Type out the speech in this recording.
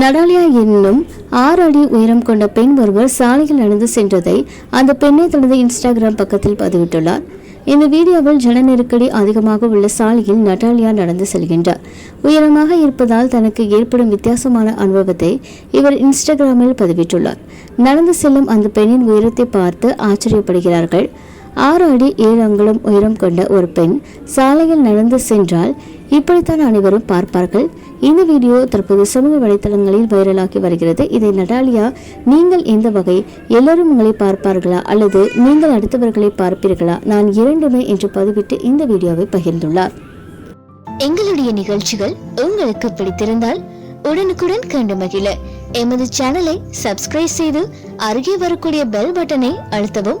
Natalia என்னும் ஆறு அடி உயரம் கொண்ட பெண் ஒருவர் சாலையில் நடந்து சென்றதை அந்த பெண்ணை தனது இன்ஸ்டாகிராம் பக்கத்தில் பதிவிட்டுள்ளார். இந்த வீடியோவில் ஜன நெருக்கடி அதிகமாக உள்ள சாலையில் நட்டாலியா நடந்து செல்கின்றார். உயரமாக இருப்பதால் தனக்கு ஏற்படும் வித்தியாசமான அனுபவத்தை இவர் இன்ஸ்டாகிராமில் பதிவிட்டுள்ளார். நடந்து செல்லும் அந்த பெண்ணின் உயரத்தை பார்த்து ஆச்சரியப்படுகிறார்கள். ஆறு அடி ஏழு அங்குலம் உயரம் கொண்ட ஒரு பெண் சாலையில் நடந்து சென்றால் இப்படித்தான் அனைவரும் பார்ப்பார்கள். இந்த வீடியோ தற்போது சமூக வலைத்தளங்களில் வைரலாகி வருகிறது. இதை நடாலியா நீங்கள் எந்த வகை எல்லாரும் உங்களை பார்ப்பார்களா அல்லது நீங்கள் அடுத்தவர்களை பார்ப்பீர்களா? நான் இரண்டுமே என்று பதிவிட்டு இந்த வீடியோவை பகிர்ந்துள்ளார். எங்களுடைய நிகழ்ச்சிகள் உங்களுக்கு பிடித்திருந்தால் உடனுக்குடன் கண்டு மகிழ. எமது சேனலை சப்ஸ்கிரைப் செய்து அருகே வரக்கூடிய பெல் பட்டனை அழுத்தவும்.